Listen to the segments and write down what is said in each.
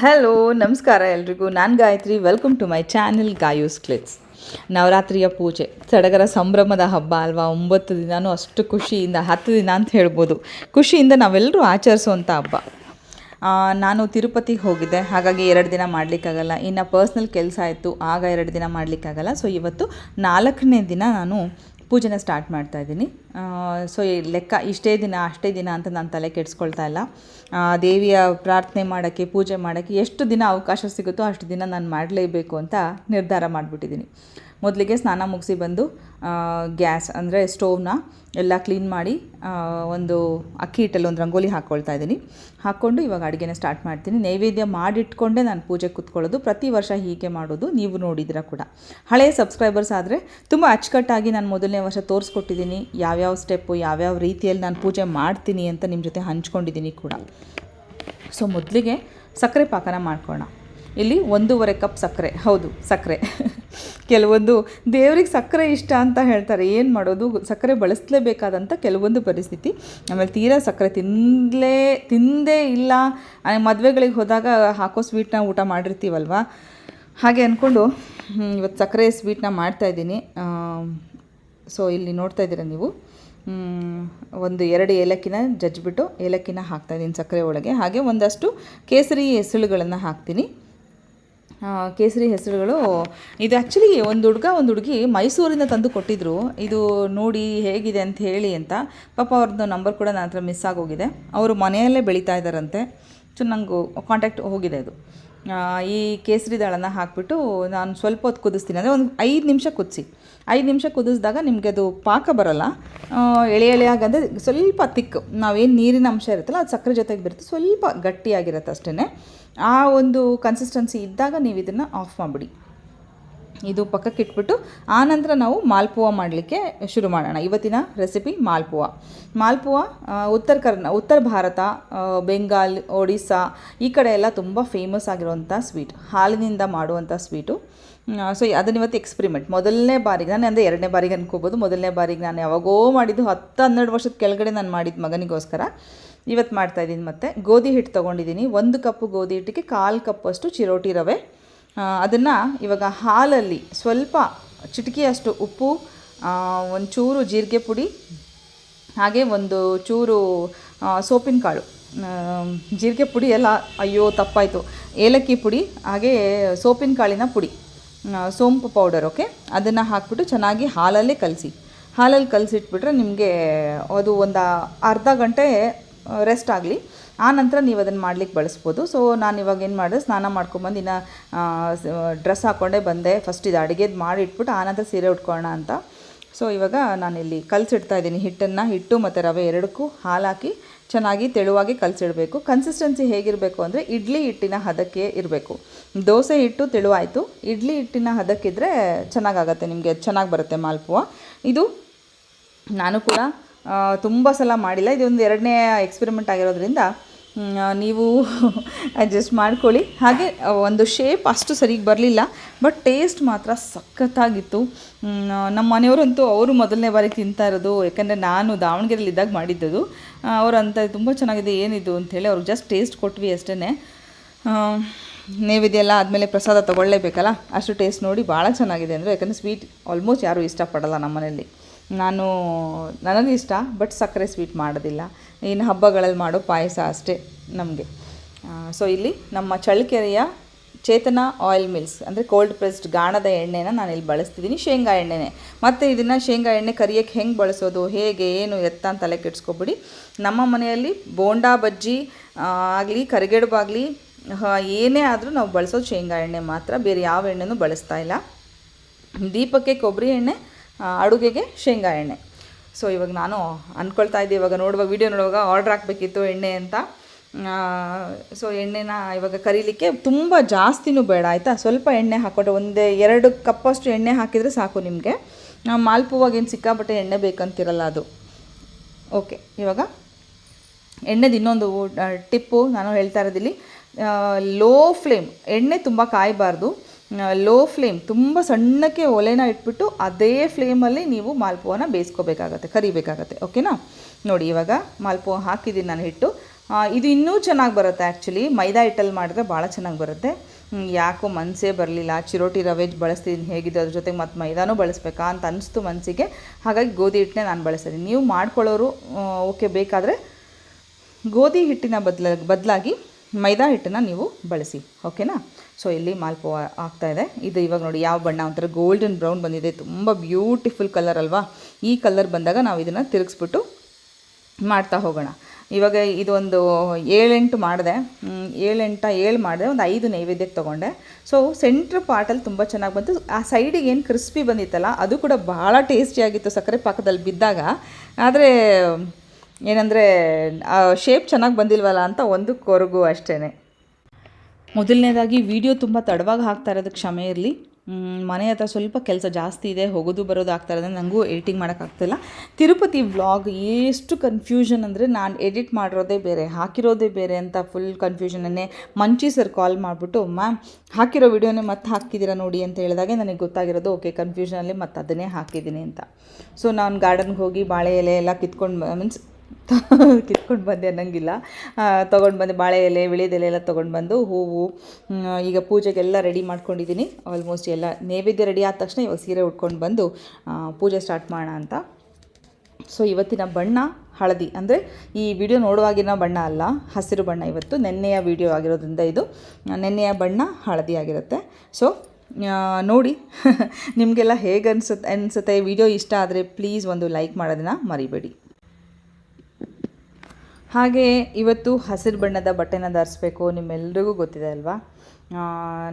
Hello ನಮಸ್ಕಾರ ಎಲ್ರಿಗೂ. ನಾನು Gayatri. Welcome to my channel Gayu's clicks ನವರಾತ್ರಿಯ ಪೂಜೆ, ಸಡಗರ ಸಂಭ್ರಮದ ಹಬ್ಬ ಅಲ್ವಾ? ಒಂಬತ್ತು ದಿನವೂ ಅಷ್ಟು ಖುಷಿಯಿಂದ, ಹತ್ತು ದಿನ ಅಂತ ಹೇಳ್ಬೋದು. ಖುಷಿಯಿಂದ ನಾವೆಲ್ಲರೂ ಆಚರಿಸುವಂಥ ಹಬ್ಬ. ನಾನು ತಿರುಪತಿಗೆ ಹೋಗಿದ್ದೆ. ಹಾಗಾಗಿ ಎರಡು ದಿನ ಮಾಡಲಿಕ್ಕಾಗಲ್ಲ. ಇನ್ನು ಪರ್ಸ್ನಲ್ ಕೆಲಸ ಇತ್ತು. ಆಗ ಎರಡು ದಿನ ಮಾಡಲಿಕ್ಕಾಗಲ್ಲ. ಸೊ ಇವತ್ತು ನಾಲ್ಕನೇ ದಿನ ನಾನು ಪೂಜೆನ ಸ್ಟಾರ್ಟ್ ಮಾಡ್ತಾ ಇದ್ದೀನಿ. ಸೊ ಲೆಕ್ಕ ಇಷ್ಟೇ ದಿನ, ಅಷ್ಟೇ ದಿನ ಅಂತ ನಾನು ತಲೆ ಕೆಡಿಸ್ಕೊಳ್ತಾ ಇಲ್ಲ. ದೇವಿಯ ಪ್ರಾರ್ಥನೆ ಮಾಡೋಕ್ಕೆ, ಪೂಜೆ ಮಾಡೋಕ್ಕೆ ಎಷ್ಟು ದಿನ ಅವಕಾಶ ಸಿಗುತ್ತೋ ಅಷ್ಟು ದಿನ ನಾನು ಮಾಡಲೇಬೇಕು ಅಂತ ನಿರ್ಧಾರ ಮಾಡಿಬಿಟ್ಟಿದ್ದೀನಿ. ಮೊದಲಿಗೆ ಸ್ನಾನ ಮುಗಿಸಿ ಬಂದು ಗ್ಯಾಸ್ ಅಂದರೆ ಸ್ಟೋವ್ನ ಎಲ್ಲ ಕ್ಲೀನ್ ಮಾಡಿ ಒಂದು ಅಕ್ಕಿ ಹಿಟ್ಟಲ್ಲಿ ಒಂದು ರಂಗೋಲಿ ಹಾಕ್ಕೊಳ್ತಾ ಇದ್ದೀನಿ. ಹಾಕ್ಕೊಂಡು ಇವಾಗ ಅಡುಗೆನ ಸ್ಟಾರ್ಟ್ ಮಾಡ್ತೀನಿ. ನೈವೇದ್ಯ ಮಾಡಿಟ್ಕೊಂಡೇ ನಾನು ಪೂಜೆ ಕೂತ್ಕೊಳ್ಳೋದು, ಪ್ರತಿ ವರ್ಷ ಹೀಗೆ ಮಾಡೋದು, ನೀವು ನೋಡಿದ್ರ ಕೂಡ. ಹಳೆಯ ಸಬ್ಸ್ಕ್ರೈಬರ್ಸ್ ಆದರೆ ತುಂಬ ಅಚ್ಚುಕಟ್ಟಾಗಿ ನಾನು ಮೊದಲನೇ ವರ್ಷ ತೋರಿಸ್ಕೊಟ್ಟಿದ್ದೀನಿ. ಯಾವ್ಯಾವ ಸ್ಟೆಪ್ಪು, ಯಾವ್ಯಾವ ರೀತಿಯಲ್ಲಿ ನಾನು ಪೂಜೆ ಮಾಡ್ತೀನಿ ಅಂತ ನಿಮ್ಮ ಜೊತೆ ಹಂಚ್ಕೊಂಡಿದ್ದೀನಿ ಕೂಡ. ಸೊ, ಮೊದಲಿಗೆ ಸಕ್ಕರೆ ಪಾಕನ ಮಾಡ್ಕೊಳ್ಳೋಣ. ಇಲ್ಲಿ ಒಂದೂವರೆ ಕಪ್ ಸಕ್ಕರೆ. ಹೌದು, ಸಕ್ಕರೆ. ಕೆಲವೊಂದು ದೇವ್ರಿಗೆ ಸಕ್ಕರೆ ಇಷ್ಟ ಅಂತ ಹೇಳ್ತಾರೆ. ಏನು ಮಾಡೋದು? ಸಕ್ಕರೆ ಬಳಸಲೇಬೇಕಾದಂಥ ಕೆಲವೊಂದು ಪರಿಸ್ಥಿತಿ. ಆಮೇಲೆ ತೀರಾ ಸಕ್ಕರೆ ತಿನ್ನಲೇ ತಿಂದೇ ಇಲ್ಲ. ಮದುವೆಗಳಿಗೆ ಹೋದಾಗ ಹಾಕೋ ಸ್ವೀಟ್ನ ಊಟ ಮಾಡಿರ್ತೀವಲ್ವ? ಹಾಗೆ ಅಂದ್ಕೊಂಡು ಇವತ್ತು ಸಕ್ಕರೆ ಸ್ವೀಟ್ನ ಮಾಡ್ತಾಯಿದ್ದೀನಿ ಸೊ, ಇಲ್ಲಿ ನೋಡ್ತಾ ಇದ್ದೀರಾ ನೀವು? ಒಂದು ಎರಡು ಏಲಕ್ಕಿನ ಜಜ್ಜಿಬಿಟ್ಟು ಏಲಕ್ಕಿನ ಹಾಕ್ತಾಯಿದ್ದೀನಿ ಸಕ್ಕರೆ ಒಳಗೆ. ಹಾಗೆ ಒಂದಷ್ಟು ಕೇಸರಿ ಎಸಳುಗಳನ್ನು ಹಾಕ್ತೀನಿ. ಕೇಸರಿ ಹೆಸರುಗಳು. ಇದು ಆ್ಯಕ್ಚುಲಿ ಒಂದು ಹುಡುಗ, ಒಂದು ಹುಡುಗಿ ಮೈಸೂರಿಂದ ತಂದು ಕೊಟ್ಟಿದ್ದರು ಇದು ನೋಡಿ ಹೇಗಿದೆ ಅಂತ ಹೇಳಿ ಅಂತ. ಪಾಪ ಅವ್ರದ್ದು ನಂಬರ್ ಕೂಡ ನನ್ನ ಹತ್ರ ಮಿಸ್ ಆಗೋಗಿದೆ. ಅವರು ಮನೆಯಲ್ಲೇ ಬೆಳೀತಾ ಇದ್ದಾರಂತೆ. ಸೊ ನಂಗೆ ಕಾಂಟ್ಯಾಕ್ಟ್ ಹೋಗಿದೆ ಅದು. ಈ ಕೇಸರಿ ದಾಳನ್ನು ಹಾಕಿಬಿಟ್ಟು ನಾನು ಸ್ವಲ್ಪ ಹೊತ್ತು ಕುದಿಸ್ತೀನಿ. ಅಂದರೆ ಒಂದು ಐದು ನಿಮಿಷ ಕುದಿಸಿ. ಐದು ನಿಮಿಷ ಕುದಿಸಿದಾಗ ನಿಮಗೆ ಅದು ಪಾಕ ಬರೋಲ್ಲ. ಎಳೆ ಎಳೆ ಆಗಂದರೆ ಸ್ವಲ್ಪ ತಿಕ್ಕು. ನಾವೇನು ನೀರಿನ ಅಂಶ ಇರುತ್ತಲ್ಲ, ಅದು ಸಕ್ಕರೆ ಜೊತೆಗೆ ಬಿರುತ್ತೆ. ಸ್ವಲ್ಪ ಗಟ್ಟಿಯಾಗಿರುತ್ತೆ ಅಷ್ಟೇ ಆ ಒಂದು ಕನ್ಸಿಸ್ಟೆನ್ಸಿ ಇದ್ದಾಗ ನೀವು ಇದನ್ನು ಆಫ್ ಮಾಡಿಬಿಡಿ. ಇದು ಪಕ್ಕಕ್ಕೆ ಇಟ್ಬಿಟ್ಟು ಆನಂತರ ನಾವು ಮಾಲ್ಪುವ ಮಾಡಲಿಕ್ಕೆ ಶುರು ಮಾಡೋಣ. ಇವತ್ತಿನ ರೆಸಿಪಿ ಮಾಲ್ಪುವ. ಮಾಲ್ಪುವ ಉತ್ತರ ಕರ್ನ, ಉತ್ತರ ಭಾರತ ಬೆಂಗಾಲ್ ಒಡಿಸ್ಸಾ ಈ ಕಡೆ ಎಲ್ಲ ತುಂಬ ಫೇಮಸ್ ಆಗಿರುವಂಥ ಸ್ವೀಟ್ ಹಾಲಿನಿಂದ ಮಾಡುವಂಥ ಸ್ವೀಟು ಸೊ ಅದನ್ನ ಇವತ್ತು ಎಕ್ಸ್ಪರಿಮೆಂಟ್ ಮೊದಲನೇ ಬಾರಿಗೆ, ನಾನು ಅಂದರೆ ಎರಡನೇ ಬಾರಿಗೆ ಅನ್ಕೋಬೋದು. ಮೊದಲನೇ ಬಾರಿಗೆ ನಾನು ಯಾವಾಗೋ ಮಾಡಿದ್ದು ಹತ್ತು ಹನ್ನೆರಡು ವರ್ಷದ ಕೆಳಗಡೆ ನಾನು ಮಾಡಿದ್ದು ಮಗನಿಗೋಸ್ಕರ. ಇವತ್ತು ಮಾಡ್ತಾ ಇದ್ದೀನಿ ಮತ್ತು. ಗೋಧಿ ಹಿಟ್ಟು ತೊಗೊಂಡಿದ್ದೀನಿ. ಒಂದು ಕಪ್ಪು ಗೋಧಿ ಹಿಟ್ಟಿಗೆ ಕಾಲು ಕಪ್ಪಷ್ಟು ಚಿರೋಟಿ ರವೆ. ಅದನ್ನು ಇವಾಗ ಹಾಲಲ್ಲಿ ಸ್ವಲ್ಪ ಚಿಟಿಕೆಯಷ್ಟು ಉಪ್ಪು ಒಂಚೂರು ಜೀರಿಗೆ ಪುಡಿ, ಹಾಗೆ ಒಂದು ಚೂರು ಸೋಪಿನ ಕಾಳು ಜೀರಿಗೆ ಪುಡಿ ಎಲ್ಲ ಅಯ್ಯೋ ತಪ್ಪಾಯಿತು. ಏಲಕ್ಕಿ ಪುಡಿ, ಹಾಗೆ ಸೋಪಿನ ಕಾಳಿನ ಪುಡಿ ಸೋಂಪು ಪೌಡರ್, ಓಕೆ? ಅದನ್ನು ಹಾಕ್ಬಿಟ್ಟು ಚೆನ್ನಾಗಿ ಹಾಲಲ್ಲೇ ಕಲಸಿ. ಹಾಲಲ್ಲಿ ಕಲಸಿಟ್ಬಿಟ್ರೆ ನಿಮಗೆ ಅದು ಒಂದು ಅರ್ಧ ಗಂಟೆ ರೆಸ್ಟ್ ಆಗಲಿ. ಆ ನಂತರ ನೀವು ಅದನ್ನು ಮಾಡ್ಲಿಕ್ಕೆ ಬಳಸ್ಬೋದು. ಸೊ ನಾನು ಇವಾಗ ಏನು ಮಾಡಿದೆ, ಸ್ನಾನ ಮಾಡ್ಕೊಂಬಂದು ಇನ್ನು ಡ್ರೆಸ್ ಹಾಕ್ಕೊಂಡೇ ಬಂದೆ. ಫಸ್ಟ್ ಇದು ಅಡುಗೆದು ಮಾಡಿ ಇಟ್ಬಿಟ್ಟು ಆನಂತರ ಸೀರೆ ಉಟ್ಕೊಳ್ಳೋಣ ಅಂತ. ಸೊ ಇವಾಗ ನಾನಿಲ್ಲಿ ಕಲಸಿಡ್ತಾ ಇದ್ದೀನಿ. ಹಿಟ್ಟನ್ನು ಹಿಟ್ಟು ಮತ್ತು ರವೆ ಎರಡಕ್ಕೂ ಹಾಲಾಕಿ ಚೆನ್ನಾಗಿ ತೆಳುವಾಗಿ ಕಲಸಿಡಬೇಕು. ಕನ್ಸಿಸ್ಟೆನ್ಸಿ ಹೇಗಿರಬೇಕು ಅಂದರೆ ಇಡ್ಲಿ ಹಿಟ್ಟಿನ ಹದಕ್ಕೆ ಇರಬೇಕು. ದೋಸೆ ಹಿಟ್ಟು ತೆಳುವಾಯಿತು. ಇಡ್ಲಿ ಹಿಟ್ಟಿನ ಹದಕ್ಕಿದ್ರೆ ಚೆನ್ನಾಗಾಗತ್ತೆ ನಿಮಗೆ. ಚೆನ್ನಾಗಿ ಬರುತ್ತೆ ಮಾಲ್ಪುವ. ಇದು ನಾನು ಕೂಡ ತುಂಬ ಸಲ ಮಾಡಿಲ್ಲ. ಇದೊಂದು ಎರಡನೇ ಎಕ್ಸ್ಪೆರಿಮೆಂಟ್ ಆಗಿರೋದ್ರಿಂದ ನೀವು ಅಡ್ಜಸ್ಟ್ ಮಾಡ್ಕೊಳ್ಳಿ. ಹಾಗೆ ಒಂದು ಶೇಪ್ ಅಷ್ಟು ಸರಿಗೆ ಬರಲಿಲ್ಲ ಬಟ್ ಟೇಸ್ಟ್ ಮಾತ್ರ ಸಖತ್ತಾಗಿತ್ತು. ನಮ್ಮ ಮನೆಯವರಂತೂ ಅವರು ಮೊದಲನೇ ಬಾರಿ ತಿಂತಾ ಇರೋದು, ಯಾಕಂದರೆ ನಾನು ದಾವಣಗೆರೆಯಲ್ಲಿ ಇದ್ದಾಗ ಮಾಡಿದ್ದದು. ಅವರು ಅಂತ ತುಂಬ ಚೆನ್ನಾಗಿದೆ, ಏನಿದು ಅಂಥೇಳಿ ಅವ್ರಿಗೆ ಜಸ್ಟ್ ಟೇಸ್ಟ್ ಕೊಟ್ವಿ ಅಷ್ಟೇ ನೈವೇದ್ಯ ಆದಮೇಲೆ ಪ್ರಸಾದ ತೊಗೊಳ್ಳೇಬೇಕಲ್ಲ? ಅಷ್ಟು ಟೇಸ್ಟ್ ನೋಡಿ ಭಾಳ ಚೆನ್ನಾಗಿದೆ ಅಂದರೆ, ಯಾಕಂದರೆ ಸ್ವೀಟ್ ಆಲ್ಮೋಸ್ಟ್ ಯಾರೂ ಇಷ್ಟಪಡಲ್ಲ ನಮ್ಮ ಮನೆಯಲ್ಲಿ ನಾನು, ನನಗೆ ಇಷ್ಟ ಬಟ್ ಸಕ್ಕರೆ ಸ್ವೀಟ್ ಮಾಡೋದಿಲ್ಲ. ಇನ್ನು ಹಬ್ಬಗಳಲ್ಲಿ ಮಾಡೋ ಪಾಯಸ ಅಷ್ಟೇ ನಮಗೆ. ಸೊ ಇಲ್ಲಿ ನಮ್ಮ ಚಳ್ಳಕೆರೆಯ ಚೇತನ ಆಯಿಲ್ ಮಿಲ್ಸ್ ಅಂದರೆ ಕೋಲ್ಡ್ ಪ್ರೆಸ್ಡ್ ಗಾಣದ ಎಣ್ಣೆನ ನಾನು ಇಲ್ಲಿ ಬಳಸ್ತಿದ್ದೀನಿ, ಶೇಂಗಾ ಎಣ್ಣೆನೇ. ಮತ್ತು ಇದನ್ನು ಶೇಂಗಾ ಎಣ್ಣೆ ಕರಿಯೋಕ್ಕೆ ಹೆಂಗೆ ಬಳಸೋದು, ಹೇಗೆ, ಏನು, ಎತ್ತ ಅಂತ ತಲೆ ಕೆಡಿಸ್ಕೊಬಿಡಿ. ನಮ್ಮ ಮನೆಯಲ್ಲಿ ಬೋಂಡಾ ಬಜ್ಜಿ ಆಗಲಿ ಕರಿಗಡುಬಾಗಲಿ ಏನೇ ಆದರೂ ನಾವು ಬಳಸೋದು ಶೇಂಗಾ ಎಣ್ಣೆ ಮಾತ್ರ, ಬೇರೆ ಯಾವ ಎಣ್ಣೆನೂ ಬಳಸ್ತಾ ಇಲ್ಲ. ದೀಪಕ್ಕೆ ಕೊಬ್ಬರಿ ಎಣ್ಣೆ ಅಡುಗೆಗೆ ಶೇಂಗಾ ಎಣ್ಣೆ. ಸೊ ಇವಾಗ ನಾನು ಅಂದ್ಕೊಳ್ತಾ ಇದ್ದೆ, ಇವಾಗ ನೋಡುವಾಗ ವಿಡಿಯೋ ನೋಡುವಾಗ ಆರ್ಡ್ರ್ ಹಾಕಬೇಕಿತ್ತು ಎಣ್ಣೆ ಅಂತ. ಸೊ ಎಣ್ಣೆನ ಇವಾಗ ಕರೀಲಿಕ್ಕೆ ತುಂಬ ಜಾಸ್ತಿನೂ ಬೇಡ, ಆಯಿತಾ? ಸ್ವಲ್ಪ ಎಣ್ಣೆ ಹಾಕ್ಕೊಟ್ಟೆ ಒಂದು ಎರಡು ಕಪ್ಪಷ್ಟು ಎಣ್ಣೆ ಹಾಕಿದರೆ ಸಾಕು ನಿಮಗೆ. ಮಾಲ್ಪುವಾಗ ಏನು ಸಿಕ್ಕಾಪಟ್ಟೆ ಎಣ್ಣೆ ಬೇಕಂತಿರಲ್ಲ ಅದು. ಓಕೆ ಇವಾಗ ಎಣ್ಣೆದು ಇನ್ನೊಂದು ಟಿಪ್ಪು ನಾನು ಹೇಳ್ತಾ ಇರೋದಿಲ್ಲಿ. ಲೋ ಫ್ಲೇಮ್ ಎಣ್ಣೆ ತುಂಬ ಕಾಯಬಾರ್ದು. ಲೋ ಫ್ಲೇಮ್ ತುಂಬ ಸಣ್ಣಕ್ಕೆ ಒಲೆನ ಇಟ್ಬಿಟ್ಟು ಅದೇ ಫ್ಲೇಮಲ್ಲಿ ನೀವು ಮಾಲ್ಪುವನ ಬೇಯಿಸ್ಕೋಬೇಕಾಗತ್ತೆ, ಕರಿಬೇಕಾಗತ್ತೆ ಓಕೆನಾ ನೋಡಿ, ಇವಾಗ ಮಾಲ್ಪೋ ಹಾಕಿದ್ದೀನಿ ನಾನು ಹಿಟ್ಟು. ಇದು ಇನ್ನೂ ಚೆನ್ನಾಗಿ ಬರುತ್ತೆ ಆ್ಯಕ್ಚುಲಿ ಮೈದಾ ಹಿಟ್ಟಲ್ಲಿ ಮಾಡಿದ್ರೆ ಭಾಳ ಚೆನ್ನಾಗಿ ಬರುತ್ತೆ. ಯಾಕೋ ಮನಸ್ಸೇ ಬರಲಿಲ್ಲ. ಚಿರೋಟಿ ರವೆ ಬಳಸ್ತಿದ್ದೀನಿ ಹೇಗಿದೆ, ಅದ್ರ ಜೊತೆಗೆ ಮತ್ತು ಮೈದಾನೂ ಬಳಸ್ಬೇಕಾ ಅಂತ ಅನಿಸ್ತು ಮನಸ್ಸಿಗೆ ಹಾಗಾಗಿ ಗೋಧಿ ಹಿಟ್ಟನ್ನೇ ನಾನು ಬಳಸ್ತೀನಿ ನೀವು ಮಾಡ್ಕೊಳ್ಳೋರು ಓಕೆ ಬೇಕಾದರೆ ಗೋಧಿ ಹಿಟ್ಟಿನ ಬದಲ, ಬದಲಾಗಿ ಮೈದಾ ಹಿಟ್ಟನ್ನು ನೀವು ಬಳಸಿ, ಓಕೆನಾ? ಸೊ ಇಲ್ಲಿ ಮಾಲ್ಪೋವ ಆಗ್ತಾಯಿದೆ ಇದು. ಇವಾಗ ನೋಡಿ ಯಾವ ಬಣ್ಣ, ಒಂಥರ ಗೋಲ್ಡನ್ ಬ್ರೌನ್ ಬಂದಿದೆ. ತುಂಬ ಬ್ಯೂಟಿಫುಲ್ ಕಲರ್ ಅಲ್ವಾ? ಈ ಕಲರ್ ಬಂದಾಗ ನಾವು ಇದನ್ನು ತಿರುಗಿಸ್ಬಿಟ್ಟು ಮಾಡ್ತಾ ಹೋಗೋಣ. ಇವಾಗ ಇದೊಂದು ಏಳೆಂಟು ಮಾಡಿದೆ. ಏಳೆಂಟ, ಏಳು ಮಾಡಿದೆ. ಒಂದು ಐದು ನೈವೇದ್ಯಕ್ಕೆ ತೊಗೊಂಡೆ. ಸೊ ಸೆಂಟ್ರ್ ಪಾರ್ಟಲ್ಲಿ ತುಂಬ ಚೆನ್ನಾಗಿ ಬಂತು. ಆ ಸೈಡಿಗೆ ಏನು ಕ್ರಿಸ್ಪಿ ಬಂದಿತ್ತಲ್ಲ, ಅದು ಕೂಡ ಭಾಳ ಟೇಸ್ಟಿಯಾಗಿತ್ತು ಸಕ್ಕರೆ ಪಾಕದಲ್ಲಿ ಬಿದ್ದಾಗ. ಆದರೆ ಏನಂದರೆ ಶೇಪ್ ಚೆನ್ನಾಗಿ ಬಂದಿಲ್ವಲ್ಲ ಅಂತ ಒಂದು ಕೊರಗು ಅಷ್ಟೇ ಮೊದಲನೇದಾಗಿ ವಿಡಿಯೋ ತುಂಬ ತಡವಾಗಿ ಹಾಕ್ತಾ ಇರೋದಕ್ಕೆ ಕ್ಷಮೆ ಇರಲಿ. ಮನೆ ಹತ್ರ ಸ್ವಲ್ಪ ಕೆಲಸ ಜಾಸ್ತಿ ಇದೆ, ಹೋಗೋದು ಬರೋದು ಆಗ್ತಾ ಇರೋದ್ರೆ ನನಗೂ ಎಡಿಟಿಂಗ್ ಮಾಡೋಕ್ಕಾಗ್ತಿಲ್ಲ ತಿರುಪತಿ ವ್ಲಾಗ್ ಎಷ್ಟು ಕನ್ಫ್ಯೂಷನ್ ಅಂದರೆ ನಾನು ಎಡಿಟ್ ಮಾಡಿರೋದೇ ಬೇರೆ, ಹಾಕಿರೋದೇ ಬೇರೆ ಅಂತ ಫುಲ್ ಕನ್ಫ್ಯೂಷನನ್ನೇ ಮಂಚಿ ಸರ್ ಕಾಲ್ ಮಾಡಿಬಿಟ್ಟು ಮ್ಯಾಮ್ ಹಾಕಿರೋ ವಿಡಿಯೋನೇ ಮತ್ತೆ ಹಾಕಿದ್ದೀರಾ ನೋಡಿ ಅಂತ ಹೇಳಿದಾಗೆ ನನಗೆ ಗೊತ್ತಾಗಿರೋದು ಓಕೆ ಕನ್ಫ್ಯೂಷನಲ್ಲಿ ಮತ್ತೆ ಅದನ್ನೇ ಹಾಕಿದ್ದೀನಿ ಅಂತ. ಸೊ ನಾನು ಗಾರ್ಡನ್ಗೆ ಹೋಗಿ ಬಾಳೆ ಎಲೆ ಎಲ್ಲ ಕಿತ್ಕೊಂಡು ಮೀನ್ಸ್ ಕಿತ್ಕೊಂಡು ಬಂದೆ ಅನ್ನಂಗಿಲ್ಲ. ತೊಗೊಂಡು ಬಂದು ಬಾಳೆ ಎಲೆ ವಿಳಿದೆಲೆ ಎಲ್ಲ ತೊಗೊಂಡು ಬಂದು ಹೂವು ಈಗ ಪೂಜೆಗೆಲ್ಲ ರೆಡಿ ಮಾಡ್ಕೊಂಡಿದ್ದೀನಿ ಆಲ್ಮೋಸ್ಟ್ ಎಲ್ಲ ನೈವೇದ್ಯ ರೆಡಿ ಆದ ತಕ್ಷಣ ಇವಾಗ ಸೀರೆ ಉಟ್ಕೊಂಡು ಬಂದು ಪೂಜೆ ಸ್ಟಾರ್ಟ್ ಮಾಡೋಣ ಅಂತ. ಸೊ ಇವತ್ತಿನ ಬಣ್ಣ ಹಳದಿ. ಅಂದರೆ ಈ ವಿಡಿಯೋ ನೋಡುವಾಗಿನ ಬಣ್ಣ ಅಲ್ಲ, ಹಸಿರು ಬಣ್ಣ ಇವತ್ತು. ನೆನ್ನೆಯ ವಿಡಿಯೋ ಆಗಿರೋದ್ರಿಂದ ಇದು. ನೆನ್ನೆಯ ಬಣ್ಣ ಹಳದಿ ಆಗಿರುತ್ತೆ. ಸೊ ನೋಡಿ, ನಿಮಗೆಲ್ಲ ಹೇಗೆ ಅನ್ಸುತ್ತೆ? ಅನಿಸುತ್ತೆ ವಿಡಿಯೋ ಇಷ್ಟ ಆದರೆ ಪ್ಲೀಸ್ ಒಂದು ಲೈಕ್ ಮಾಡೋದನ್ನ ಮರಿಬೇಡಿ. ಹಾಗೆ ಇವತ್ತು ಹಸಿರು ಬಣ್ಣದ ಬಟ್ಟೆನ ಧರಿಸ್ಬೇಕು ನಿಮ್ಮೆಲ್ರಿಗೂ ಗೊತ್ತಿದೆ ಅಲ್ವಾ?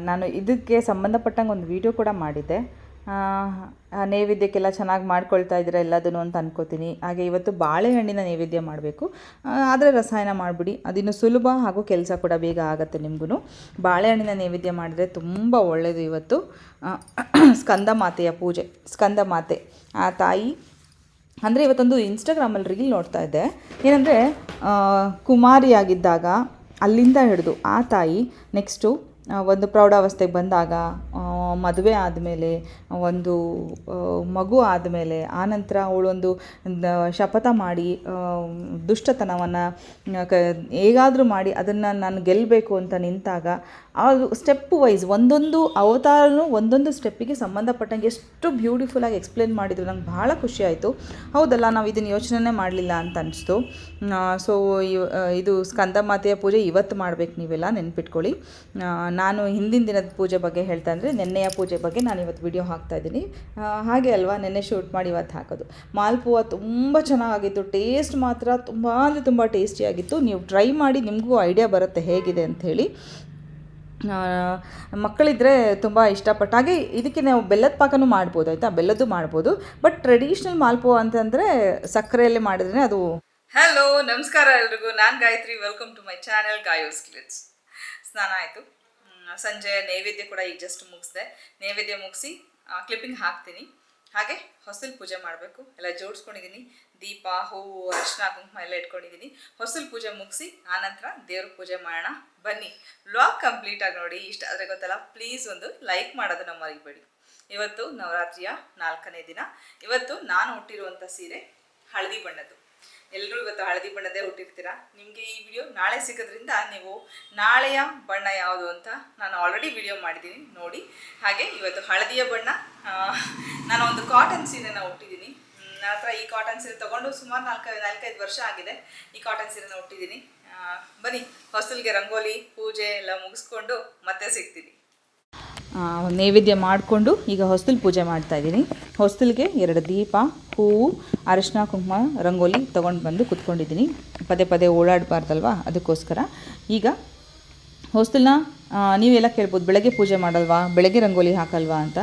ನಾನು ಇದಕ್ಕೆ ಸಂಬಂಧಪಟ್ಟಂಗೆ ಒಂದು ವಿಡಿಯೋ ಕೂಡ ಮಾಡಿದ್ದೆ. ನೈವೇದ್ಯಕ್ಕೆಲ್ಲ ಚೆನ್ನಾಗಿ ಮಾಡ್ಕೊಳ್ತಾ ಇದ್ದೀರಾ ಎಲ್ಲದನ್ನು ಅಂತ ಅನ್ಕೋತೀನಿ. ಹಾಗೆ ಇವತ್ತು ಬಾಳೆಹಣ್ಣಿನ ನೈವೇದ್ಯ ಮಾಡಬೇಕು. ಆದರೆ ರಸಾಯನ ಮಾಡಿಬಿಡಿ. ಅದಿನ್ನು ಸುಲಭ ಹಾಗೂ ಕೆಲಸ ಕೂಡ ಬೇಗ ಆಗುತ್ತೆ ನಿಮಗೂ ಬಾಳೆಹಣ್ಣಿನ ನೈವೇದ್ಯ ಮಾಡಿದ್ರೆ ತುಂಬ ಒಳ್ಳೆಯದು ಇವತ್ತು. ಸ್ಕಂದ ಮಾತೆಯ ಪೂಜೆ. ಸ್ಕಂದ ಮಾತೆ. ಆ ತಾಯಿ ಅಂದರೆ ಇವತ್ತೊಂದು ಇನ್ಸ್ಟಾಗ್ರಾಮಲ್ಲಿ ರೀಲ್ ನೋಡ್ತಾ ಇದ್ದೆ. ಏನಂದರೆ ಕುಮಾರಿಯಾಗಿದ್ದಾಗ ಅಲ್ಲಿಂದ ಹಿಡಿದು ಆ ತಾಯಿ ನೆಕ್ಸ್ಟು ಒಂದು ಪ್ರೌಢಾವಸ್ಥೆಗೆ ಬಂದಾಗ ಮದುವೆ ಆದಮೇಲೆ, ಒಂದು ಮಗು ಆದಮೇಲೆ ಆನಂತರ ಅವಳೊಂದು ಶಪಥ ಮಾಡಿ ದುಷ್ಟತನವನ್ನು ಕ, ಹೇಗಾದರೂ ಮಾಡಿ ಅದನ್ನು ನಾನು ಗೆಲ್ಲಬೇಕು ಅಂತ ನಿಂತಾಗ ಅದು ಸ್ಟೆಪ್ ವೈಸ್ ಒಂದೊಂದು ಅವತಾರನೂ ಒಂದೊಂದು ಸ್ಟೆಪ್ಪಿಗೆ ಸಂಬಂಧಪಟ್ಟಂಗೆ ಎಷ್ಟು ಬ್ಯೂಟಿಫುಲ್ಲಾಗಿ ಎಕ್ಸ್ಪ್ಲೇನ್ ಮಾಡಿದ್ರು. ನಂಗೆ ಭಾಳ ಖುಷಿ ಆಯಿತು. ಹೌದಲ್ಲ, ನಾವು ಇದನ್ನು ಯೋಚನೆ ಮಾಡಲಿಲ್ಲ ಅಂತ ಅನಿಸ್ತು. ಸೊ ಇದು ಸ್ಕಂದ ಮಾತೆಯ ಪೂಜೆ ಇವತ್ತು ಮಾಡಬೇಕು ನೀವೆಲ್ಲ ನೆನ್ಪಿಟ್ಕೊಳ್ಳಿ. ನಾನು ಹಿಂದಿನ ದಿನದ ಪೂಜೆ ಬಗ್ಗೆ ಹೇಳ್ತಾ ಅಂದರೆ, ನೆನ್ನೆಯ ಪೂಜೆ ಬಗ್ಗೆ ನಾನು ಇವತ್ತು ವಿಡಿಯೋ ಹಾಕ್ತಾ ಇದ್ದೀನಿ. ಹಾಗೆ ಅಲ್ವಾ, ನೆನ್ನೆ ಶೂಟ್ ಮಾಡಿ ಇವತ್ತು ಹಾಕೋದು. ಮಾಲ್ಪುವ ತುಂಬ ಚೆನ್ನಾಗಿತ್ತು ಟೇಸ್ಟ್ ಮಾತ್ರ ತುಂಬ ಅಂದರೆ ತುಂಬ ಟೇಸ್ಟಿಯಾಗಿತ್ತು ನೀವು ಟ್ರೈ ಮಾಡಿ ನಿಮಗೂ ಐಡಿಯಾ ಬರುತ್ತೆ ಹೇಗಿದೆ ಅಂಥೇಳಿ ಮಕ್ಕಳಿದ್ರೆ ತುಂಬ ಇಷ್ಟಪಟ್ಟ ಹಾಗೆ ಇದಕ್ಕೆ ನಾವು ಬೆಲ್ಲದ ಪಾಕನೂ ಮಾಡ್ಬೋದು, ಆಯಿತಾ? ಬೆಲ್ಲದ್ದು ಮಾಡ್ಬೋದು. ಬಟ್ ಟ್ರೆಡಿಷ್ನಲ್ ಮಾಲ್ಪುವ ಅಂತಂದರೆ ಸಕ್ಕರೆಯಲ್ಲೇ ಮಾಡಿದ್ರೆ ಅದು ಹಲೋ ನಮಸ್ಕಾರ ಎಲ್ರಿಗೂ. ನಾನು Gayatri. Welcome to my channel Gayu's clicks ಸ್ನಾನ ಆಯಿತು. ಸಂಜೆ ನೈವೇದ್ಯ ಕೂಡ ಈಗ ಜಸ್ಟ್ ಮುಗಿಸಿದೆ. ನೈವೇದ್ಯ ಮುಗಿಸಿ ಕ್ಲಿಪ್ಪಿಂಗ್ ಹಾಕ್ತೀನಿ. ಹಾಗೆ ಹೊಸಲು ಪೂಜೆ ಮಾಡಬೇಕು. ಎಲ್ಲ ಜೋಡಿಸ್ಕೊಂಡಿದ್ದೀನಿ ದೀಪ, ಹೂವು ಅರಿಶಿನ ಕುಂಕುಮ ಎಲ್ಲ ಇಟ್ಕೊಂಡಿದ್ದೀನಿ ಹೊಸಲು ಪೂಜೆ ಮುಗಿಸಿ ಆನಂತರ ದೇವ್ರ ಪೂಜೆ ಮಾಡೋಣ. ಬನ್ನಿ. ವ್ಲಾಗ್ ಕಂಪ್ಲೀಟ್ ಆಗಿ ನೋಡಿ. ಇಷ್ಟ ಆದರೆ ಗೊತ್ತಲ್ಲ ಪ್ಲೀಸ್ ಒಂದು ಲೈಕ್ ಮಾಡೋದನ್ನ ಮರಿಬೇಡಿ. ಇವತ್ತು ನವರಾತ್ರಿಯ ನಾಲ್ಕನೇ ದಿನ. ಇವತ್ತು ನಾನು ಹುಟ್ಟಿರುವಂಥ ಸೀರೆ ಹಳದಿ ಬಣ್ಣದ್ದು. ಎಲ್ಲರೂ ಇವತ್ತು ಹಳದಿ ಬಣ್ಣದೇ ಹುಟ್ಟಿರ್ತೀರಾ? ನಿಮಗೆ ಈ ವಿಡಿಯೋ ನಾಳೆ ಸಿಗೋದ್ರಿಂದ ನೀವು ನಾಳೆಯ ಬಣ್ಣ ಯಾವುದು ಅಂತ ನಾನು ಆಲ್ರೆಡಿ ವಿಡಿಯೋ ಮಾಡಿದ್ದೀನಿ, ನೋಡಿ. ಹಾಗೆ ಇವತ್ತು ಹಳದಿಯ ಬಣ್ಣ ನಾನು ಒಂದು ಕಾಟನ್ ಸೀರೆನ ಹುಟ್ಟಿದ್ದೀನಿ ನನ್ನ ಈ ಕಾಟನ್ ಸೀರೆ ತೊಗೊಂಡು ಸುಮಾರು ನಾಲ್ಕೈದು ನಾಲ್ಕೈದು ವರ್ಷ ಆಗಿದೆ ಈ ಕಾಟನ್ ಸೀರೆನ ಹುಟ್ಟಿದ್ದೀನಿ ಬನ್ನಿ ಹೊಸಲಿಗೆ ರಂಗೋಲಿ, ಪೂಜೆ ಎಲ್ಲ ಮುಗಿಸ್ಕೊಂಡು ಮತ್ತೆ ಸಿಗ್ತೀನಿ. ನೈವೇದ್ಯ ಮಾಡಿಕೊಂಡು ಈಗ ಹೊಸಲು ಪೂಜೆ ಮಾಡ್ತಾ ಇದ್ದೀನಿ. ಹೊಸ್ತಲಿಗೆ ಎರಡು ದೀಪ, ಹೂವು ಅರಿಶಿನ ಕುಂಕುಮ, ರಂಗೋಲಿ ತೊಗೊಂಡು ಬಂದು ಕುತ್ಕೊಂಡಿದ್ದೀನಿ. ಪದೇ ಪದೇ ಓಡಾಡಬಾರ್ದಲ್ವಾ? ಅದಕ್ಕೋಸ್ಕರ. ಈಗ ಹೊಸ್ತಿಲ್ನ ನೀವೆಲ್ಲ ಕೇಳ್ಬೋದು, ಬೆಳಗ್ಗೆ ಪೂಜೆ ಮಾಡಲ್ವಾ? ಬೆಳಗ್ಗೆ ರಂಗೋಲಿ ಹಾಕಲ್ವಾ ಅಂತ.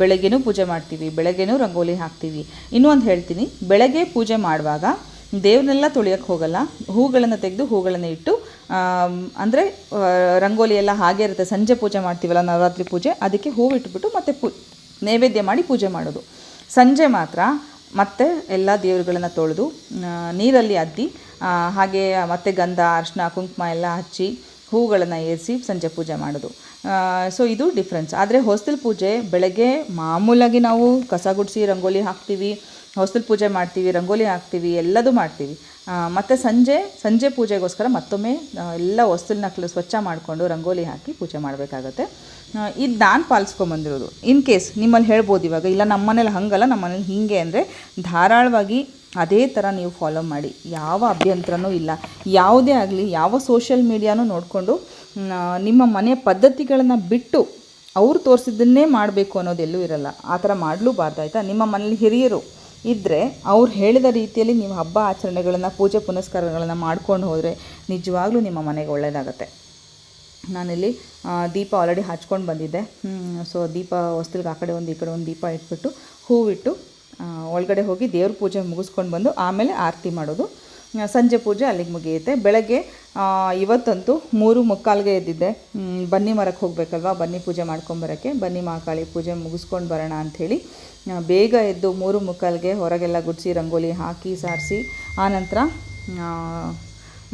ಬೆಳಗ್ಗೆನೂ ಪೂಜೆ ಮಾಡ್ತೀವಿ, ಬೆಳಗ್ಗೆನೂ ರಂಗೋಲಿ ಹಾಕ್ತೀವಿ. ಇನ್ನೂ ಒಂದು ಹೇಳ್ತೀನಿ, ಬೆಳಗ್ಗೆ ಪೂಜೆ ಮಾಡುವಾಗ ದೇವ್ರನ್ನೆಲ್ಲ ತೊಳೆಯೋಕ್ಕೆ ಹೋಗಲ್ಲ. ಹೂಗಳನ್ನು ತೆಗೆದು ಹೂಗಳನ್ನು ಇಟ್ಟು ಅಂದರೆ ರಂಗೋಲಿ ಎಲ್ಲ ಹಾಗೆ ಇರುತ್ತೆ. ಸಂಜೆ ಪೂಜೆ ಮಾಡ್ತೀವಲ್ಲ, ನವರಾತ್ರಿ ಪೂಜೆ, ಅದಕ್ಕೆ ಹೂವು ಇಟ್ಬಿಟ್ಟು ಮತ್ತೆ ಪೂ ನೈವೇದ್ಯ ಮಾಡಿ ಪೂಜೆ ಮಾಡೋದು. ಸಂಜೆ ಮಾತ್ರ ಮತ್ತೆ ಎಲ್ಲ ದೇವರುಗಳನ್ನು ತೊಳೆದು ನೀರಲ್ಲಿ ಅದ್ದಿ ಹಾಗೆ ಮತ್ತೆ ಗಂಧ, ಅರಿಶಿನ, ಕುಂಕುಮ ಎಲ್ಲ ಹಚ್ಚಿ ಹೂಗಳನ್ನು ಏರಿಸಿ ಸಂಜೆ ಪೂಜೆ ಮಾಡೋದು. ಸೊ ಇದು ಡಿಫ್ರೆನ್ಸ್ ಆದರೆ ಹೊಸ್ತಲ್ ಪೂಜೆ ಬೆಳಗ್ಗೆ ಮಾಮೂಲಾಗಿ ನಾವು ಕಸ ಗುಡಿಸಿ, ರಂಗೋಲಿ ಹಾಕ್ತೀವಿ. ಹೊಸ್ತಲ್ ಪೂಜೆ ಮಾಡ್ತೀವಿ, ರಂಗೋಲಿ ಹಾಕ್ತೀವಿ, ಎಲ್ಲದೂ ಮಾಡ್ತೀವಿ. ಮತ್ತು ಸಂಜೆ ಸಂಜೆ ಪೂಜೆಗೋಸ್ಕರ ಮತ್ತೊಮ್ಮೆ ಎಲ್ಲ ಕ್ಲ ಸ್ವಚ್ಛ ಮಾಡಿಕೊಂಡು ರಂಗೋಲಿ ಹಾಕಿ ಪೂಜೆ ಮಾಡಬೇಕಾಗತ್ತೆ. ಇದು ನಾನು ಪಾಲಿಸ್ಕೊಂಬಂದಿರೋದು. ಇನ್ ಕೇಸ್ ನಿಮ್ಮಲ್ಲಿ ಹೇಳ್ಬೋದು ಇವಾಗ, ಇಲ್ಲ ನಮ್ಮ ಮನೇಲಿ ಹಂಗಲ್ಲ ನಮ್ಮ ಮನೇಲಿ ಹೀಗೆ ಅಂದರೆ ಧಾರಾಳವಾಗಿ ಅದೇ ಥರ ನೀವು ಫಾಲೋ ಮಾಡಿ. ಯಾವ ಅಭ್ಯಂತರನೂ ಇಲ್ಲ. ಯಾವುದೇ ಆಗಲಿ, ಯಾವ ಸೋಷಿಯಲ್ ಮೀಡಿಯಾನೂ ನೋಡಿಕೊಂಡು ನಿಮ್ಮ ಮನೆ ಪದ್ಧತಿಗಳನ್ನು ಬಿಟ್ಟು ಅವ್ರು ತೋರಿಸಿದ್ದನ್ನೇ ಮಾಡಬೇಕು ಅನ್ನೋದೆಲ್ಲೂ ಇರಲ್ಲ. ಆ ಥರ ಮಾಡಲೂಬಾರ್ದು, ಆಯಿತಾ? ನಿಮ್ಮ ಮನೇಲಿ ಹಿರಿಯರು ಇದ್ದರೆ ಅವ್ರು ಹೇಳಿದ ರೀತಿಯಲ್ಲಿ ನೀವು ಹಬ್ಬ ಆಚರಣೆಗಳನ್ನು, ಪೂಜೆ ಪುನಸ್ಕಾರಗಳನ್ನು ಮಾಡ್ಕೊಂಡು ಹೋದರೆ ನಿಜವಾಗ್ಲೂ ನಿಮ್ಮ ಮನೆಗೆ ಒಳ್ಳೆಯದಾಗತ್ತೆ ನಾನಿಲ್ಲಿ ದೀಪ ಆಲ್ರೆಡಿ ಹಚ್ಕೊಂಡು ಬಂದಿದ್ದೆ. ಸೊ ದೀಪ ಹೊಸ್ತಿಲ್ಗೆ ಆ ಕಡೆ ಒಂದು, ಈ ಕಡೆ ಒಂದು ದೀಪ ಇಟ್ಬಿಟ್ಟು ಹೂವಿಟ್ಟು ಒಳಗಡೆ ಹೋಗಿ ದೇವ್ರ ಪೂಜೆ ಮುಗಿಸ್ಕೊಂಡು ಬಂದು ಆಮೇಲೆ ಆರತಿ ಮಾಡೋದು. ಸಂಜೆ ಪೂಜೆ ಅಲ್ಲಿಗೆ ಮುಗಿಯುತ್ತೆ. ಬೆಳಗ್ಗೆ ಇವತ್ತಂತೂ ಮೂರು ಮುಕ್ಕಾಲ್ಗೆ ಎದ್ದಿದ್ದೆ. ಬನ್ನಿ ಮರಕ್ಕೆ ಹೋಗಬೇಕಲ್ವಾ? ಬನ್ನಿ ಪೂಜೆ ಮಾಡ್ಕೊಂಬರೋಕ್ಕೆ ಬನ್ನಿ ಮಹಾಕಾಳಿ ಪೂಜೆ ಮುಗಿಸ್ಕೊಂಡು ಬರೋಣ ಅಂಥೇಳಿ ಬೇಗ ಎದ್ದು ಮೂರು ಮುಕ್ಕಾಲ್ಗೆ ಹೊರಗೆಲ್ಲ ಗುಡಿಸಿ ರಂಗೋಲಿ ಹಾಕಿ ಸಾರಿಸಿ ಆನಂತರ